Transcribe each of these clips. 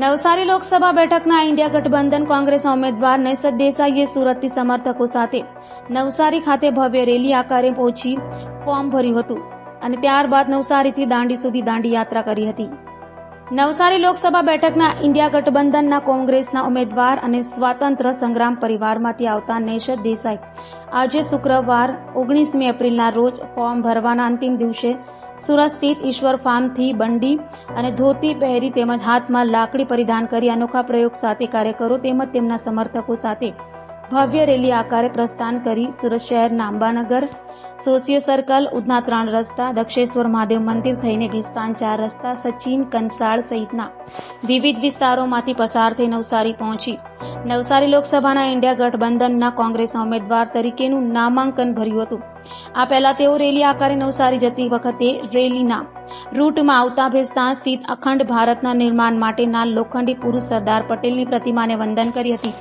નવસારી લોકસભા બેઠકના ઇન્ડિયા ગઠબંધન કોંગ્રેસના ઉમેદવાર નૈસદ દેસાઈએ સુરતથી સમર્થકો સાથે નવસારી ખાતે ભવ્ય રેલી આકારે પહોંચી ફોર્મ ભર્યું હતું અને ત્યારબાદ નવસારીથી દાંડી સુધી દાંડી યાત્રા કરી હતી. નવસારી લોકસભા બેઠકના ઇન્ડિયા ગઠબંધનના કોંગ્રેસના ઉમેદવાર અને સ્વાતંત્ર્ય સંગ્રામ પરિવારમાંથી આવતા નૈશદ દેસાઈ. આજે શુક્રવાર ઓગણીસમી એપ્રિલના રોજ ફોર્મ ભરવાના અંતિમ દિવસે સુરત સ્થિત ઈશ્વર ફાર્મથી બંડી અને ધોતી પહેરી તેમજ હાથમાં લાકડી પરિધાન કરી અનોખા પ્રયોગ સાથે કાર્યકરો તેમજ તેમના સમર્થકો સાથે ભવ્ય રેલી આકારે પ્રસ્થાન કરી સુરત શહેરના અંબાનગર સોસિયો સર્કલ, ઉધના ત્રણ રસ્તા, દક્ષેશ્વર મહાદેવ મંદિર થઈને વિસ્તાન ચાર રસ્તા, સચિન કંસાળ સહિતના વિવિધ વિસ્તારોમાંથી પસાર થઈ નવસારી પહોંચી. નવસારી લોકસભાના ઇન્ડિયા ગઠબંધનના કોંગ્રેસના ઉમેદવાર તરીકેનું નામાંકન ભર્યું હતું. આ પહેલા તેઓ રેલી આકારે નવસારી જતી વખતે રેલીના રૂટમાં આવતા ભેસ્તાન સ્થિત અખંડ ભારતના નિર્માણ માટેના લોખંડી પુરુષ સરદાર પટેલની પ્રતિમાને વંદન કરી હતી.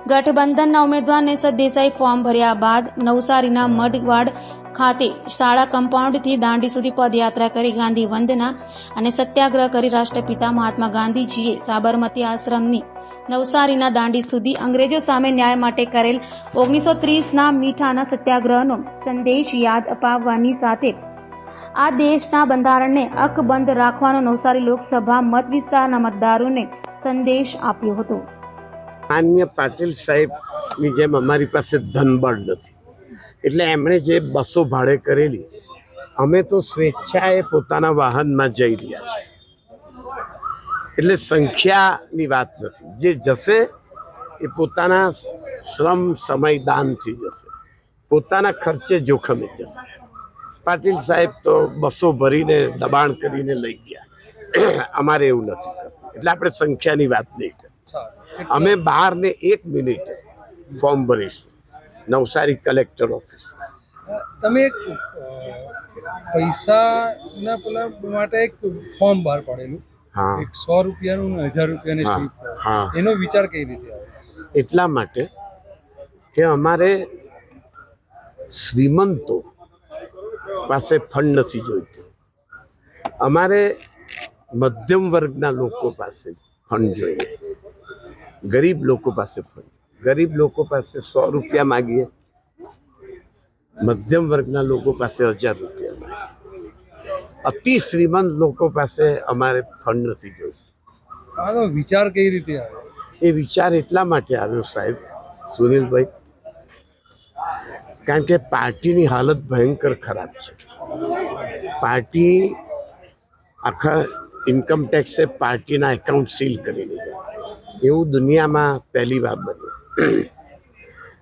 ગઠબંધનના ઉમેદવાર નેસત દેસાઈ ફોર્મ ભર્યા બાદ નવસારીના મઢવાડ ખાતે શાળા કમ્પાઉન્ડથી દાંડી સુધી પદયાત્રા કરી ગાંધી વંદના અને સત્યાગ્રહ કરી રાષ્ટ્રપિતા મહાત્મા ગાંધીજીએ સાબરમતી આશ્રમની નવસારીના દાંડી સુધી અંગ્રેજો સામે ન્યાય માટે કરેલ ઓગણીસો ત્રીસના મીઠાના સત્યાગ્રહનો સંદેશ યાદ અપાવવાની સાથે આ દેશના બંધારણને અકબંધ રાખવાનો નવસારી લોકસભા મત વિસ્તારના મતદારોને સંદેશ આપ્યો હતો. માન્ય પાટીલ સાહેબની જેમ અમારી પાસે ધનબળ નથી. એટલે એમણે જે બસો ભાડે કરેલી, અમે તો સ્વેચ્છાએ પોતાના વાહનમાં જઈ રહ્યા છીએ. એટલે સંખ્યાની વાત નથી. જે જશે એ પોતાના શ્રમ સમય દાનથી જશે. પોતાના ખર્ચે જોખમે જશે. પાટીલ સાહેબ તો બસો ભરીને દબાણ કરીને લઈ ગયા. અમારે એવું નથી કરવું. એટલે આપણે સંખ્યાની વાત નહીં કરીએ. અમે બાર ને એક મિનિટ ફોર્મ ભરીશું નવસારી કલેક્ટર ઓફિસ તમે એક પૈસાના પેલા માટે એક ફોર્મ બહાર પાડેલું. હા. એક સો રૂપિયાનું હજાર રૂપિયાની હા એનો વિચાર કઈ રીતે આવ્યો એટલા માટે કે અમારે શ્રીમંતો પાસે ફંડ નથી જોઈતું. અમારે મધ્યમ વર્ગના લોકો પાસે ફંડ જોઈએ. ગરીબ લોકો પાસે ફંડ ગરીબ લોકો પાસે સો રૂપિયા માગીએ. મધ્યમ વર્ગના લોકો પાસે હજાર રૂપિયા માગીએ. અતિ શ્રીમંત લોકો પાસે અમારે ફંડ નથી જોયું વિચાર કઈ રીતે આવ્યો? એ વિચાર એટલા માટે આવ્યો સાહેબ સુનિલભાઈ કારણ કે પાર્ટીની હાલત ભયંકર ખરાબ છે. પાર્ટી આખા ઇન્કમ ટેક્સે પાર્ટીના એકાઉન્ટ સીલ કરી લીધા એવું દુનિયામાં પહેલી વાર બન્યું.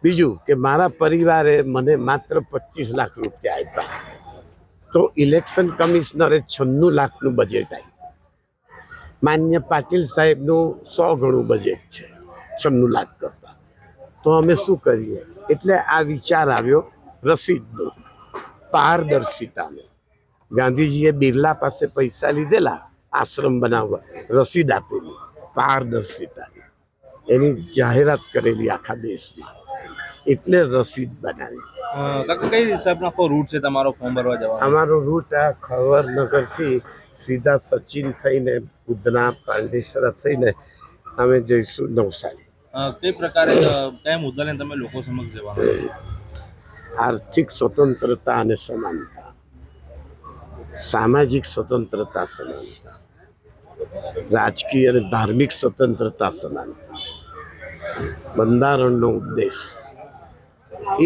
બીજું કે મારા પરિવારે મને માત્ર પચીસ લાખ રૂપિયા આપ્યા. તો ઇલેક્શન કમિશનરે છન્નું લાખનું બજેટ આપ્યું. માન્ય પાટીલ સાહેબનું સો ગણું બજેટ છે, છન્નું લાખ કરતાં. તો અમે શું કરીએ? એટલે આ વિચાર આવ્યો રસીદનો, પારદર્શિતાનો. ગાંધીજીએ બિરલા પાસે પૈસા લીધેલા, આશ્રમ બનાવવા, રસીદ આપેલી. પારદર્શિતાની એની જાહેરાત કરેલી આખા દેશમાં. એટલે રસીદ બનાવી. કઈ હિસાબનો આખો રૂટ છે તમારો ફોર્મ ભરવા જવાનો? અમારો રૂટ આ ખવરનગરથી સીધા સચિન થઈને ઉધના પાંડેસરા થઈને અમે જઈશું નવસારી. કઈ પ્રકારે કયા મુદ્દાને તમે લોકો સમક્ષ જવા આર્થિક સ્વતંત્રતા અને સમાનતા. સામાજિક સ્વતંત્રતા સમાનતા. રાજકીય અને ધાર્મિક સ્વતંત્રતા સમાનતા બંધારણનો ઉદ્દેશ.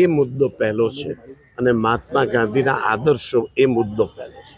એ મુદ્દો પહેલો છે અને મહાત્મા ગાંધીના આદર્શો એ મુદ્દો પહેલો છે.